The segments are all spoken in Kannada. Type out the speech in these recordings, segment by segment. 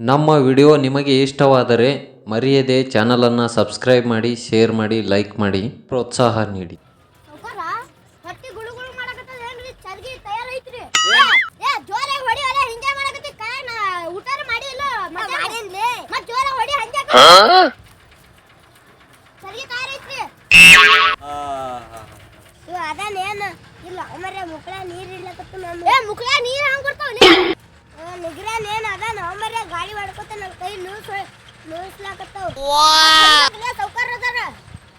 ನಮ್ಮ ವಿಡಿಯೋ ನಿಮಗೆ ಇಷ್ಟವಾದರೆ ಮರೆಯದೆ ಚಾನಲನ್ನು ಸಬ್ಸ್ಕ್ರೈಬ್ ಮಾಡಿ ಶೇರ್ ಮಾಡಿ ಲೈಕ್ ಮಾಡಿ ಪ್ರೋತ್ಸಾಹ ನೀಡಿ. ಸೌಕಾರ ಹೊಟ್ಟಿ ಗುಳು ಗುಳು ಏನ್ರಿ? ಚರ್ಗಿ ತಯಾರೈತ್ರಿ. ಏ! ಜೋರಾಗಿ ಹೊಡಿ ಅಲ್ಲ ಹಿಂಗೆ ಮಾಡಕತ್ತಿ. ಕಾಯ ನಾ ಊಟಾರ ಮಾಡಿ ಇಲ್ಲ. ಅದಾನೇನು ಮುಕ್ಳ ನೀರ್ ಮುಕ್ಳ ಹಂಗ್ ಬರ್ತಾವಲಿ ನಿಗ್ರಾನೇನ್ ಅದಾನ ಅಮರ ಗಾಡಿ ಹೊಡ್ಕೊತ ನನ್ನ ಕೈ ನೂಸ್ ನೂಸ್ಲಾಕತ್ತಾವ ಸೌಕರ್ ಅದಾರ.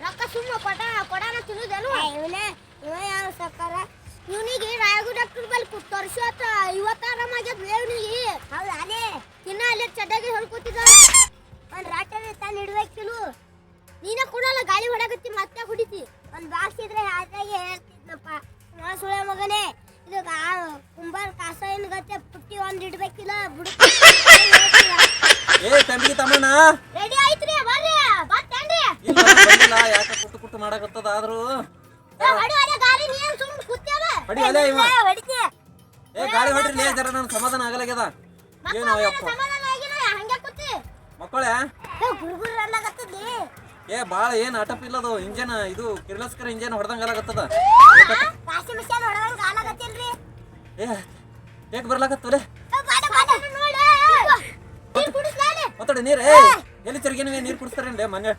ರೊಕ್ಕ ಸುಮ್ಮ ಕೊಡ ಕೊಡಾನ ತಿನ್ನುದೇನು? ಇವನೇ ಇವ ಯಾವ ಸೌಕಾರ? ಇವನಿಗೆ ರಾಯಗು ಡಾಕ್ಟರ್ ಬಲ್ಲಿ ಕುತ್ ತೋರಿಸೋತ ಇವತ್ತ ಆರಾಮಾಗ್ಯದ ಇವನಿಗೆ. ಹೌದಾ ಅದೇ ಇನ್ನ ಅಲ್ಲೇ ಚಡ್ಡಾಗಿ ಹೊಳ್ಕೊತಿದ್ದ ಒಂದ್ ರಾಟರ್ ತಾನು ಇಡ್ಬೇಕಿಲು ನೀನೇ ಕೊಡಲ್ಲ ಗಾಳಿ ಹೊಡಕತ್ತಿ ಮತ್ತೆ ಹೊಡಿತಿ ಒಂದ್ ಬಾಕ್ಸ್ ಇದ್ರೆ ಅದ್ರಾಗೆ ಹೇಳ್ತಿದ್ನಪ್ಪ ನಾ ಸುಳೆ ಮಗನೇ ಇದು ಗಾ- ಕುಂಬಾರ ಕಾಸಾಯಿನ ಗತ್ತೆ ಪುಟ್ಟಿ ಒಂದ್ ಇಡ್ಬೇಕಿಲ್ಲ ಬಿಡು ಏ ತಂಬಿಗೆ ತಮ್ಮಣ್ಣ ರೆಡಿ ಬರ್ರಿ. ಬರ್ತೇನ್ರಿ ಯಾಕ ಕುಟ್ಟು ಕುಟ್ಟು ಮಾಡಕತ್ತದ ಆದ್ರೂ? ಹೊಡಿ ಅದೇ ಗಾಳಿ ನೀನ್ ಸುಮ್ ಕೂತ್ಯಾವ ಹೊಡಿ ಅದೇ ಇವ. ಹೊಡಿತಿ. ಏ ಗಾಳಿ ಹೊಡ್ರಿ ಲೇ ಜರ ನನ್ ಸಮಾಧಾನ ಆಗಲಾಗ್ಯದ. ಏನು ಅಯ್ಯಪ್ಪ ಸಮಾಧಾನ ಆಗಿಲ್ಲ? ಹಂಗೆ ಕೂತಿ. ಮಕ್ಕಳೇ? ಏ ಗುರುಗುರು ಅಲ್ಲಾಗತ್ತದ್ಲಿ ಏ ಬಾಳ ಏನ್ ಅಟಪ್ ಇಲ್ಲದು ಇಂಜನ್ ಇದು ಕಿರ್ಲಸ್ಕರ ಇಂಜನ್ ಹೊಡೆದಂಗ ಆಗತ್ತದ ಕಾಶಿ ಮಿಷನ್ ಹೊಡವಂಗ ಆಗತ್ತಿಲ್ರಿ ಏ ಏಕ್ ಬರ್ಲಾಕತ್ತಲೆ ಏ, ಬಾಡ ಬಾಡ ನೋಡ ನೀರ್ ಕುಡಿಸ್ಲಾನೆ ಮಾತಾಡಿ ನೀರ್ ಎಲ್ಲಿ ಚರ್ಗಿ ನೀರ್ ಕುಡಿಸ್ತಾರೇನ್ಲೇ ಮನೆ?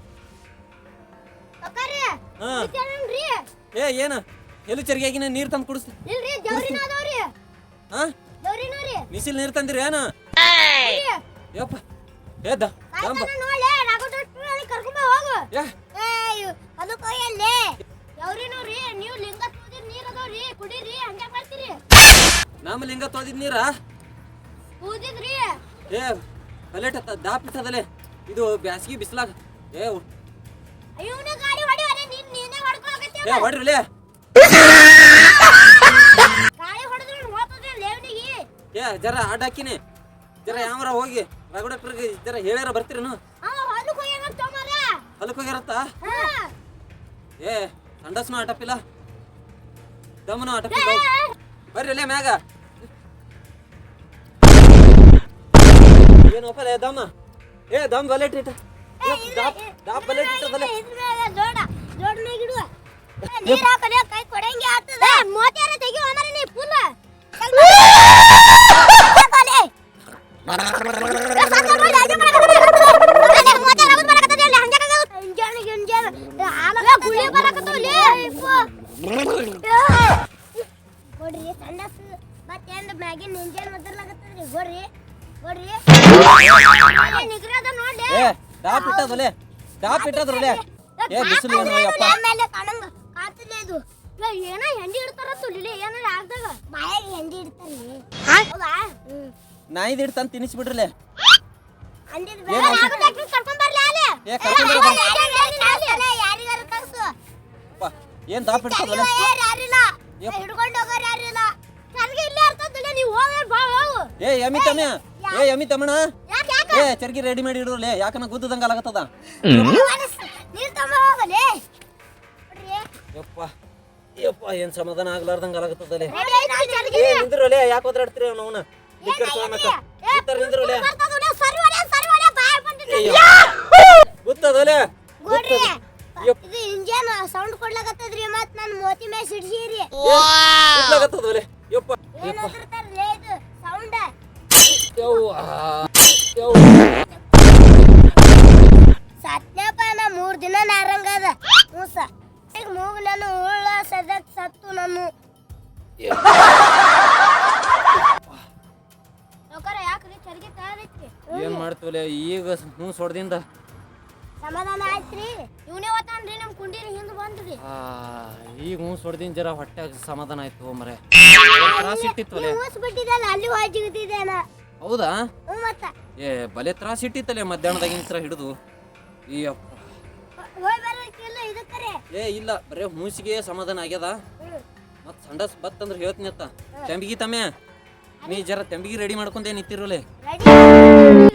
ಏ ಏನು? ಎಲ್ಲಿ ಚರ್ಗಿಯಾಗಿನ ನೀರ್ ತಂದು ಕುಡಿಸ್ ಬಿಸಿಲ್ ನೀರ್ ತಂದಿರಿ ಏನು? ಯಪ್ಪ ಲಿಂಗ ತೂದಿರ್ ನೀರ್ ನಮ್ಮ ಲಿಂಗ ಏ ಕಲೆಟ್ ದಾಪ್ ಇಟ್ಟದಲೆ ಇದು ಬ್ಯಾಸ್ಗಿ ಬಿಸ್ಲಾಗ ಏ ಏ ಹೊಡ್ರಿಲೆ ಏ ಜರ ಅಡ್ಡ ಹಾಕಿನಿ ಜರ ಯಾವ್ರ ಹೋಗಿ ಡಾಕ್ಟರ್ಗೆ ಜರ ಹೇಳ್ಯಾರ ಬರ್ತೀರೇನು? ಹೊಲಕ್ಕೆ ಹೋಗಿರತ್ತ ಏ ಸಂಡಸ್ನು ಆಟಪಿಲ್ಲ ದಮ್ಮನು ಆಟಪಿಲ್ಲ ಬರ್ರಿ ಅಲ್ಲೇ ಮ್ಯಾಗ ಏನಪ್ಪ ಲೇ ದಮ್ಮ ಏ ದಮ್ ಬಲೆಟ್ ಇಟ್ಟ ದಾಪ್ ದಾಪ್ ಬಲೆಟ್ ಇಟ್ಟದಲೆ ದೊಡ್ಡ ದೊಡ್ಡ ಮೇಗಿಡುವ ನೀರ್ ಹಾಕಲೆ ಕೈ ಕೊಡಂಗೆ ಆಗ್ತದ ಮೋತಿಯಾರ ತೆಗಿಯೋ ಅಮರ ನೀ ಫುಲ್ ನೋಡ್ರಿ ಸಂಡಸ್ ಮತ್ತೇನ್ ಮ್ಯಾಗಿನ್ ಇಂಜನ್ ಮೊದಲಾಗತ್ತದ್ರಿ ಗೋಡ್ರಿ ಗೋಡ್ರಿ ನಿಗ್ರದ ನೋಡ್ರಿ ಏ ಇಟ್ಟದ್ರಲೆ ಏ ಬಿಸಿಲು ಏನು ಯಪ್ಪ. ಆಮೇಲೆ ಕಾಣಂಗ ಕಾತಿಲ್ಲ ಇದು? ಏ, ಏನೋ ಹೆಂಡಿ ಇಡ್ತಾರ ತುಳಿಲಿ ಏನಾರ ಆಗ್ದಾಗ ಬಾಯಾಗ ಹೆಂಡಿ ಇಡ್ತಾರಿ. ಹೌದಾ? ನಾಯಿದ್ ತಿನ್ನಿಸ್ಬಿಡ್ರಲೆ ಏನ್ ದಾಪ್. ಹಿಡ್ಕೊಂಡು ಹೋಗೋರು ಯಾರಿಲ್ಲ? ನನಗೆ ಇಲ್ಲೇ ಅರ್ಥ ನೀವು ಹೋಗ ಬಾ ಹೋಗು. ಏ ಯಮಿ ತಮ್ಮ ಏ ಯಮಿ ತಮ್ಮಣ ಯಾಕೆ ಯಾಕೆ? ಏ ಚರ್ಗಿ ರೆಡಿ ಮಾಡಿ ಲೇ ಯಾಕನ ಗುದ್ದದಂಗ ಆಗತ್ತದ ಯಪ್ಪ ಯಪ್ಪ ಏನ್ ಸಮಾಧಾನ ಆಗ್ಲಾರ್ದಂಗ ಆಗತ್ತದಲೆ ಏ ಯಾಕೆ ಒದ್ರಾಡ್ತೀರಿ ಅವನ ನಿಂದ್ರಲೆ ಸರಿ ಹೊಡೆ ಸರಿ ಹೊಡೆ ಬಾಯ್ ಬಂದಿದೆ ಗುತ್ತದಲೆ ನೋಡ್ರಿ ಯಪ್ಪ. ಇದು ಇಂಜನ್ ಸೌಂಡ್ ಕೊಡ್ಲಾಕತ್ತದ್ರಿ ಮತ್ ನನ್ ಮೋತಿ ಮೇಲೆ ಸಿಡ್ಸಿರಿ ಯಪ್ಪ. ಯಪ್ಪ. ಯವ್ವ ಯವ್ವ ಸತ್ಯಪ್ಪ ನಾ ಮೂರ್ ದಿನ ನಾರಂಗದ ಮೂಸ. ಈಗ ಮೂಗ್ ನಾನು ಉಳ್ಳ ಸದಕ್ ಸತ್ತು ನಾನು. ನೌಕರ ಯಾಕ್ರಿ ಚರ್ಗಿ ತಯಾರೈತ್ರಿ ಏನ್ ಮಾಡ್ತೀವಲೆ? ಈಗ ಹ್ಞೂ ಸೊಡ್ದಿಂದ ಸಮಾಧಾನ ಆಯ್ತ್ರಿ? ಇವನೇ ಓತಾನ್ರಿ ನಮ್ ಕುಂಡಿರಿ ಹಿಂದ್ ಬಂದ್ರಿ. ಆ, ಈಗ ಹ್ಞೂ ಸೊಡ್ದಿನ ಜರ ಹೊಟ್ಟೆ ಸಮಾಧಾನ ಆಯ್ತು ಮರೆ. ತ್ರಾಸ ಇಟ್ಟಿತ್ತಲೆ ಮೂಸ್ ಬಿಟ್ಟಿದ್ದಲ್ಲ ಅಲ್ಲಿ ಹೌದಾ? ಹ್ಞೂ ಮತ್ತ ಏ ಬಲೆ ತ್ರಾಸ ಇಟ್ಟಿತ್ತಲೆ ಮಧ್ಯಾಹ್ನದಾಗಿನ ಹಿಡಿದು? ಈ ಅಪ್ಪ. ಹೋಗಿ ಬರೋಕ್ಕಿಲ್ಲ ಇದಕ್ಕರೆ ಏ ಇಲ್ಲ ಬರೇ ಮೂಸಿಗೆ ಸಮಾಧಾನ ಆಗ್ಯದ? ಮತ್ ಸಂಡಸ್ ಬತ್ತಂದ್ರೆ ಹೇಳ್ತೀನಿ ಅತ್ತ. ತೆಂಬಿಗಿ ತಮ್ಮ ನೀ ಜರ ತೆಂಬಿಗಿ ರೆಡಿ ಮಾಡ್ಕೊಂಡೆ ನಿಂತಿರೋಲೆ. ರೆಡಿ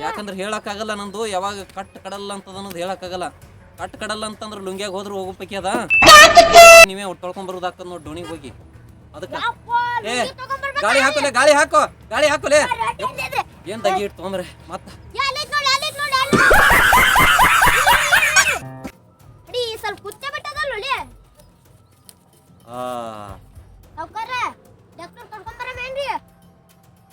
ಯಾಕಂದ್ರೆ ಹೇಳಕ್ಕಾಗಲ್ಲ ನಂದು ಯಾವಾಗ ಕಟ್ ಕಡಲ್ಲ ಅಂತದ ಅನ್ನೋದು ಹೇಳಕ್ಕಾಗಲ್ಲ. ಕಟ್ ಕಡಲ್ಲ ಅಂತಂದ್ರೆ ಲುಂಗ್ಯಾಗ ಹೋದ್ರು ಹೋಗೋಪಕ್ಕೆ ಪೈಕಿ ಅದ? ನೀವೇ ತೊಳ್ಕೊಂಡ್ ಬರೋದಾಕದ್ ನೋಡಿ ಡೋಣಿಗೆ ಹೋಗಿ. ಅದಕ್ಕೆ. ಏ ಗಾಳಿ ಹಾಕೋಲೆ ಗಾಳಿ ಹಾಕೋ ಗಾಳಿ ಹಾಕೋಲೆ ಏನ್ ತಗಿ ಇಟ್ಟು ತೊಂದ್ರೆ ಮತ್ತ? ಸ್ವಲ್ಪ ಕುತ್ತೆ ಡಾಕ್ಟರ್ ಕರ್ಕೊಂಡ್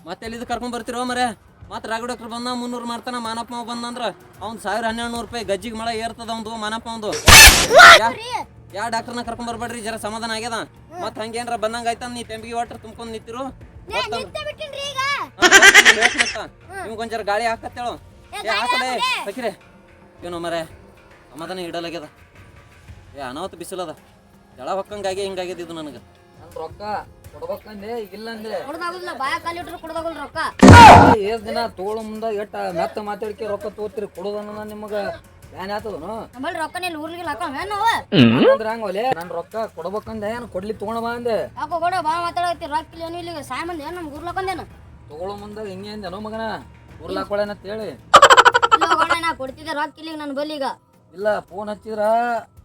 ಮತ್ತೆ ಎಲ್ಲಿದ್ದು ಕರ್ಕೊಂಡ್ ಬರ್ತಿರೋ ಮರೆ? ಮತ್ತೆ ರಾಗ ಡಾಕ್ಟರ್ ಬಂದ ಮುನ್ನೂರು ಮಾಡ್ತಾನ ಮಾನಪ್ಪ ಬಂದಂದ್ರ ಅವ್ನ್ ಸಾವಿರ ಹನ್ನೆರಡು ನೂರು ರೂಪಾಯಿ ಗಜ್ಜಿಗೆ ಮಳೆ ಏರ್ತದ ಅವ್ನ್ದು ಮಾನಪ್ಪ ಅವ್ನ್ದು ಯಾ ಡಾಕ್ಟರ್ನ ಕರ್ಕೊಂಡ್ ಬರ್ಬೇಡ್ರಿ ಜರ ಸಮಾಧಾನ ಆಗ್ಯದ? ಮತ್ ಹಂಗೇನ್ರ ಬಂದಂಗ ಆಯ್ತ ನೀ ತೆಂಬಿಗೆ ವಾಟರ್ ತುಂಬ್ಕೊಂಡ್ ನಿಂತಿರು. ನಾ ನಿಂತ ಬಿಟ್ಟಿನ್ರಿ ಈಗ ನಿಮ್ಗೊಂದ್ ಜರ ಗಾಳಿ ಹಾಕತ್ತೇಳು ಹಾಕಲೇ ಹಾಕಿರೆ ಏನೋ ಮರೆ ಸಮಾಧಾನ ಇಡಲಾಗ್ಯದ. ಏ ಅನಾಹುತ ಬಿಸಿಲದ ಜಳ ಹೊಕ್ಕಂಗಾಗಿ ಹಿಂಗಾಗ್ಯದ ಇದು ನನಗೆ. ನನ್ ರೊಕ್ಕ ಕೊಡ್ಬೇಕಂದೆ ಈಗ ಇಲ್ಲ ಅಂದೆ ಕೊಡದಾಗುದಿಲ್ಲ ಬಾಯ ಕಾಲಿಟ್ರು ಕೊಡದಾಗುಲ್ಲ ರೊಕ್ಕ ಏಸ್ ದಿನ ತೋಳು ಮುಂದ ಎಟ್ಟ ಮೆತ್ತ ಮಾತಾಡ್ಕೆ ರೊಕ್ಕ ತೋತ್ರಿ ಕೊಡೋದನ್ನ ನಿಮಗ? ಏನ್ ಆತದನು? ನಮ್ಮಲ್ಲಿ ರೊಕ್ಕ ನೀನು ಊರ್ಲಿಗೆ ಹಾಕೊಂಡ್ ನಾವು ಅಂದ್ರೆ ಹಂಗಲೆ ನನ್ ರೊಕ್ಕ ಕೊಡ್ಬೇಕಂದ ಏನ್ ಕೊಡ್ಲಿ ತಗೊಂಡ ಬಾ ಅಂದೆ. ಯಾಕೋ ಕೊಡ ಬಾ ಮಾತಾಡತ್ತಿ ರೊಕ್ಕ ಇಲ್ಲ ಏನು ಇಲ್ಲಿಗೆ. ಸಾಯ್ ಮಂದಿ ಏನು ನಮ್ಗೆ ಊರ್ಲಕೊಂದೇನು ತಗೊಳ್ಳೋ ಮುಂದ ಹಿಂಗೆ ಅಂದೆನೋ ಮಗನ. ಉರ್ಲಾಕೊಳೇನಂತ ಹೇಳಿ. ಇಲ್ಲ ಕೊಡ ನಾ ಕೊಡ್ತಿದ್ದೆ ರೊಕ್ಕ ಇಲ್ಲಿಗೆ ನನ್ನ ಬಲ್ಲಿ ಈಗ. ಇಲ್ಲ ಫೋನ್ ಹಚ್ಚಿದ್ರ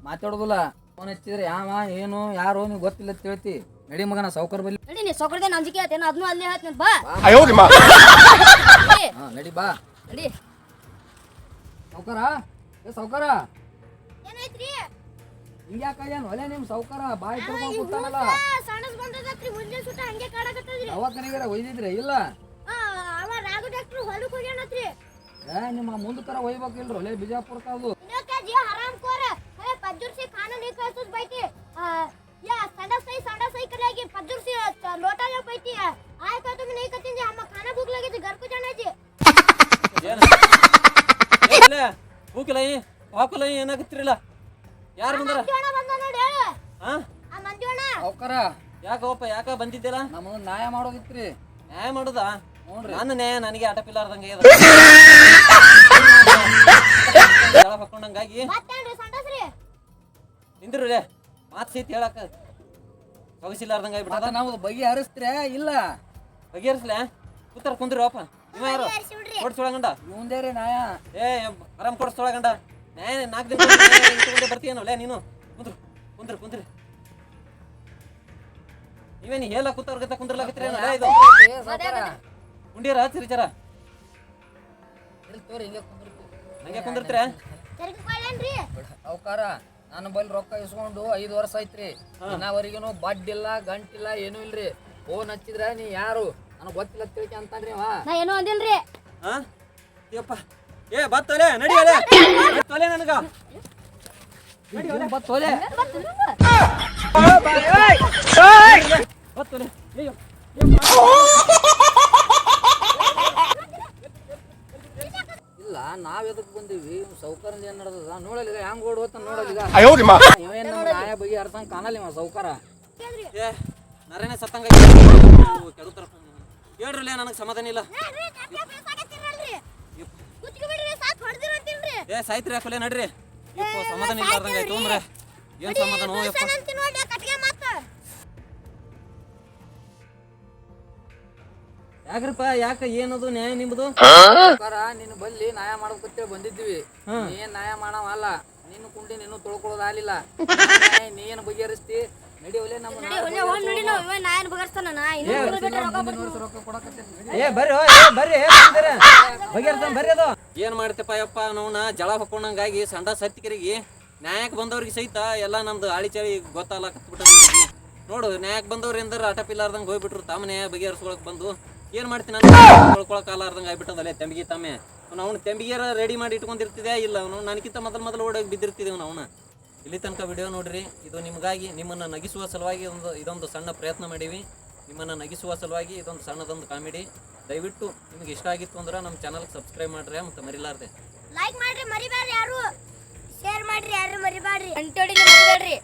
ಮಾತಾಡೋದಿಲ್ಲ. ಫೋನ್ ಹಚ್ಚಿದ್ರ ಯಾವ ಏನು ಯಾರು ನೀವು ಗೊತ್ತಿಲ್ಲ ಅಂತ ಹೇಳ್ತಿ. ನಡಿ ಮಗನ ಸೌಕರ್ ಬಲ್ಲಿ. ನಡಿ ನೀ ಸೊಕಡ್ದೆ ಅಂಜಿಕೆ ಆತೇನು ಅದನ್ನು ಅಲ್ಲೇ ಹೇಳ್ತೀನಿ ಬಾ. ಹಾ ನಡಿ ಬಾ. ನಡಿ. ಸೌಕರ ಸೌಕರ ಏನಾಯ್ತ್ರಿ? ಹಿಂಗ್ಯಾಕಾಗ್ಯಾನ ಒಲೆ ನಿಮ್ ಸೌಕರ ಬಾಯ್ ತೊಳ್ಕೊಂಡ್ ಕೂತಾನಲ್ಲ ಸಣ್ಣಸ್ ಬಂದದತ್ರಿ ಸುತ್ತ ಹಂಗೆ ಕಾಡಕತ್ತದ್ರಿ. ದವಾಖಾನಿಗಾರ ಒಯ್ದಿದ್ರೆ ಇಲ್ಲ? ಅವ ರಾಘು ಡಾಕ್ಟರ್ ಹೊಲಕ್ಕೆ ಹೋಗ್ಯಾನತ್ರಿ. ಏ ನಿಮ್ಮ ಮುಂದಕರ ಒಯ್ಬೇಕಿಲ್ರಿ ಒಲೆ ಬಿಜಾಪುರ ಅದು. ಇನ್ನೊಕ್ಕ ಆರಾಮ್ ಕೋರ. ಅರೆ ಪಜ್ಜುರ್ಸಿ ಖಾನ ನೀ ಕಳ್ಸುದ್ ಬೈತಿ. ಯಾ ಸಂಡ ಸೈ ಸಣ್ಣ ಸೈ ಕಲಿಯಾಗಿ ಪಜ್ಜುರ್ಸಿ ಲೋಟಾಗ ಬೈತಿ ಆಯ್ತು ನೀ ಕತ್ತಿಂಜಿ ಅಮ್ಮ ಖಾನ ಭೂಕ್ ಹೂಕಿಲೈ ಹಾಕುಲೈ ಏನಾಗತ್ತಿರಲ್ಲ? ಯಾರು ಬಂದಾರ? ಮಂಜುಣ ಬಂದ ನೋಡಿ ಹೇಳು. ಹಾ ಸೌಕರ ಯಾಕಪ್ಪ ಯಾಕ ಬಂದಿದ್ದಿಲ್ಲ ನಮ್ಮ ನ್ಯಾಯ ಮಾಡೋದಿತ್ರಿ. ನ್ಯಾಯ ಮಾಡುದಾ? ನೋಡ್ರಿ. ನನ್ನ ನ್ಯಾಯ ನನಗೆ ಆಟಪಿಲ್ಲಾರ್ದಂಗೆ ಪಿಲ್ಲಾರ್ದಂಗೆ ಹಾಕೊಂಡಂಗಾಗಿ ಮತ್ತೇನ್ರಿ ರೇ ನಿಂದ್ರೇ ಮಾತ್ ಸೀತ್ ಹೇಳಕ. ಸೊಗಸಿಲ್ಲಾರ್ದಂಗ ಮತ್ತೆ ಆಗ್ಬಿಟ್ಟದ ನಾವು ಬಗೆ ಹರಿಸ್ತ್ರೆ ಇಲ್ಲ. ಬಗೆಹರಿಸ್ಲೆ ಕೂತಾರ ಕುಂದ್ರಪ್ಪ ಇವ ಯಾರು? ಕೊಡ್ಸೊಳಗಂಡ ಮುಂದೆ ರೀ ನಾಯ. ಏ ಆರಾಮ್ ಕೊಡ್ಸೊಳಗಂಡ ನ್ಯಾಯ ನಾಲ್ಕು ದಿನ ಇಟ್ಕೊಂಡೆ ಬರ್ತೀಯನಲ್ಲ ನೀನು. ಕುಂದ್ರು ಕುಂದ್ರು ಕುಂದ್ರಿ ನೀವೇನು ಹೇಳ ಕೂತವ್ರ ಕುಂದ್ರಲಾಗತ್ತೀರಿ ಇದು. ಏ ಸೌಕರ ಉಂಡಿಯರ ಹಚ್ಚಿರಿ ಜರ. ಹಿಂಗೆ ಕುಂದ್ರಿತು ಹಂಗೆ ಕುಂದಿರ್ತೀರ? ಅವಕಾರ ನಾನು ನನ್ನ ಬಲ್ಲಿ ರೊಕ್ಕ ಇಸ್ಕೊಂಡು ಐದು ವರ್ಷ ಐತ್ರಿ ಇನ್ನವರೆಗೇನು ಬಡ್ಡಿಲ್ಲ ಗಂಟಿಲ್ಲ ಏನೂ ಇಲ್ರಿ. ಫೋನ್ ಹಚ್ಚಿದ್ರ ನೀ ಯಾರು? ನನಗೆ ಗೊತ್ತಿಲ್ಲ ತಿಳ್ಕೆ ಅಂತಾನ್ರಿ ಅವ. ನಾ ಏನೋ ಅಂದಿಲ್ರಿ. ಹಾ ಯಪ್ಪ. ಏ ಬತ್ತಲೆ ನಡಿಯಲೆ ತೊಲೆ ನನಗ. ಬತ್ತೋಲೆ ಬತ್ತಲೆ ಅಯ್ಯೋ ಇಲ್ಲ ನಾವ್ ಎದಕ್ ಬಂದೀವಿ? ಇವ್ ಸೌಕರ್ಯ ಏನ್ ನಡೆದ ನೋಡಲಿಗ ಹೆಂಗ್ ಓಡ್ ಹೋತ ನೋಡಲಿಗ ಇವೇನ್ ನಮ್ಮ ಅರ್ಥ ಕಾಣಲಿ ಇವ ಸೌಕಾರ. ಏ ನರೇನೆ ಸತ್ತಂಗ ಹೇಳ್ರಲ್ಲೇ ನನಗೆ ಸಮಾಧಾನ ಇಲ್ಲ. ಏ ಸಾಯ್ತ್ರಿ ಹಾಕಲೆ ನಡ್ರಿ. ಯಪ್ಪ ಸಮಾಧಾನ ಇಲ್ಲ ಆಯ್ತು ಅಂದ್ರೆ. ಏನ್ ಸಮಾಧಾನ ಯಪ್ಪ. ಯಾಕ್ರಿಪ್ಪ ಯಾಕ ಏನದು ನ್ಯಾಯ ನಿಮ್ದು? ನೀನು ನಿನ್ನ ಬಲ್ಲಿ ನ್ಯಾಯ ಮಾಡ್ಬೇಕಂತೇಳಿ ಬಂದಿದ್ವಿ ಏನ್ ನ್ಯಾಯ ಮಾಡವ ಅಲ್ಲ ನಿನ್ನ ಕುಂಡಿ ನೀನು ತೊಳ್ಕೊಳ್ಳೋದಾಗಲಿಲ್ಲ. ನೀ ಏನ್ ಬಗೆಹರಿಸ್ತಿ? ನಡಿಯೋಲೆ ನಮ್ಮ ರೊಕ್ಕ ಕೊಡಕತ್ತೈತಿ ನಡಿ. ಏ ಬರ್ರಿ ಓ, ಏ ಬರ್ರಿ ಬಗೆಹರ್ತಾನ ಬರ್ರಿ ಅದು. ಏನ್ ಮಾಡ್ತೇಪ ಯಪ್ಪ ನಾವು ಜಳ ಹಾಕೊಂಡಂಗಾಗಿ ಸಂಡ ಸತ್ತಿಕರಿಗೆ ನ್ಯಾಯಕ್ಕೆ ಬಂದವ್ರಿಗೆ ಸಹಿತ ಎಲ್ಲ ನಮ್ದು ಆಳಿ ಚಳಿ ಗೊತ್ತಾಗಲ್ಲ ನೋಡು ನ್ಯಾಯಕ್ಕೆ ಬಂದವ್ರು ಆಟ ಆಟಪಿಲ್ಲಾರ್ದಂಗೆ ಹೋಗ್ಬಿಟ್ರು ತಮ್ಮನೆ ಬಗೆಹರ್ಸ್ಕೊಳಕ್ ಬಂದು. ಏನ್ ಮಾಡ್ತೀನಿ ಕೊಳ್ಕೊಳಕ್ ಆಲಾರ್ದಂಗೆ ಆಗ್ಬಿಟ್ಟದಲ್ಲೇ ತೆಂಬಿಗೆ ತಮ್ಮೆ. ಅವ್ನು ತೆಂಬಿಗೆರ ರೆಡಿ ಮಾಡಿ ಇಟ್ಕೊಂಡಿರ್ತಿದ್ಯಾ ಇಲ್ಲ ಅವನು? ನನಗಿಂತ ಮೊದಲು ಮೊದಲು ಓಡೋಗಿ ಬಿದ್ದಿರ್ತಿದ್ದೇವ್ ಅವನು? ಇಲ್ಲಿ ತನಕ ವಿಡಿಯೋ ನೋಡ್ರಿ, ಇದು ನಿಮಗಾಗಿ, ನಿಮ್ಮನ್ನು ನಗಿಸುವ ಸಲುವಾಗಿ ಒಂದು, ಇದೊಂದು ಸಣ್ಣ ಪ್ರಯತ್ನ ಮಾಡೀವಿ. ನಿಮ್ಮನ್ನು ನಗಿಸುವ ಸಲುವಾಗಿ ಇದೊಂದು ಸಣ್ಣದೊಂದು ಕಾಮಿಡಿ. ದಯವಿಟ್ಟು ನಿಮ್ಗೆ ಇಷ್ಟ ಆಗಿತ್ತು ಅಂದ್ರೆ ನಮ್ಮ ಚಾನಲ್ಗೆ ಸಬ್ಸ್ಕ್ರೈಬ್ ಮಾಡ್ರಿ ಮತ್ತೆ ಮರಿಲಾರ್ದೆ. ಲೈಕ್ ಮಾಡ್ರಿ ಮರಿಬೇಡ್ರಿ ಯಾರು. ಶೇರ್ ಮಾಡ್ರಿ, ಯಾರು ಮರಿಬೇಡ್ರಿ ಅಂಟೋಡಿ ಮರಿಬೇಡ್ರಿ